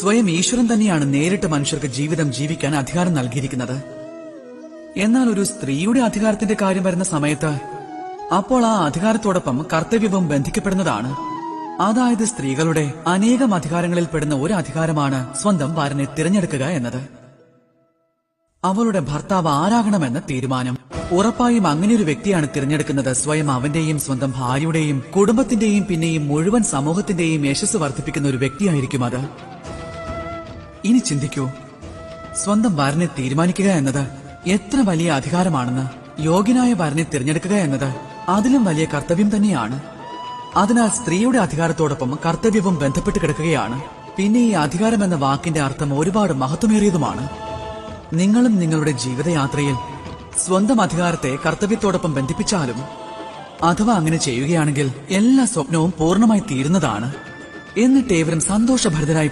സ്വയം ഈശ്വരൻ തന്നെയാണ് നേരിട്ട് മനുഷ്യർക്ക് ജീവിതം ജീവിക്കാൻ അധികാരം നൽകിയിരിക്കുന്നത്. എന്നാൽ ഒരു സ്ത്രീയുടെ അധികാരത്തിന്റെ കാര്യം വരുന്ന സമയത്ത് അപ്പോൾ ആ അധികാരത്തോടൊപ്പം കർത്തവ്യവും ബന്ധിക്കപ്പെടുന്നതാണ്. അതായത് സ്ത്രീകളുടെ അനേകം അധികാരങ്ങളിൽ പെടുന്ന ഒരു അധികാരമാണ് സ്വന്തം വരനെ തിരഞ്ഞെടുക്കുക എന്നത്. അവളുടെ ഭർത്താവ് ആരാകണമെന്ന തീരുമാനം. ഉറപ്പായും അങ്ങനെയൊരു വ്യക്തിയാണ് തിരഞ്ഞെടുക്കുന്നത് സ്വയം അവന്റെയും സ്വന്തം ഭാര്യയുടെയും കുടുംബത്തിന്റെയും പിന്നെയും മുഴുവൻ സമൂഹത്തിന്റെയും യശസ് വർദ്ധിപ്പിക്കുന്ന ഒരു വ്യക്തിയായിരിക്കും അത്. ഇനി ചിന്തിക്കൂ. സ്വന്തം വരനെ തീരുമാനിക്കുക എന്നത് എത്ര വലിയ അധികാരമാണെന്ന് യോഗ്യനായ വരനെ തിരഞ്ഞെടുക്കുക എന്നത് അതിലും വലിയ കർത്തവ്യം തന്നെയാണ്. അതിനാൽ സ്ത്രീയുടെ അധികാരത്തോടൊപ്പം കർത്തവ്യവും ബന്ധപ്പെട്ട് കിടക്കുകയാണ്. പിന്നെ ഈ അധികാരം എന്ന വാക്കിന്റെ അർത്ഥം ഒരുപാട് മഹത്വമേറിയതുമാണ്. നിങ്ങളും നിങ്ങളുടെ ജീവിതയാത്രയിൽ സ്വന്തം അധികാരത്തെ കർത്തവ്യത്തോടൊപ്പം ബന്ധിപ്പിച്ചാലും അഥവാ അങ്ങനെ ചെയ്യുകയാണെങ്കിൽ എല്ലാ സ്വപ്നവും പൂർണമായി തീരുന്നതാണ്. എന്നിട്ട് ഏവരും സന്തോഷഭരിതരായി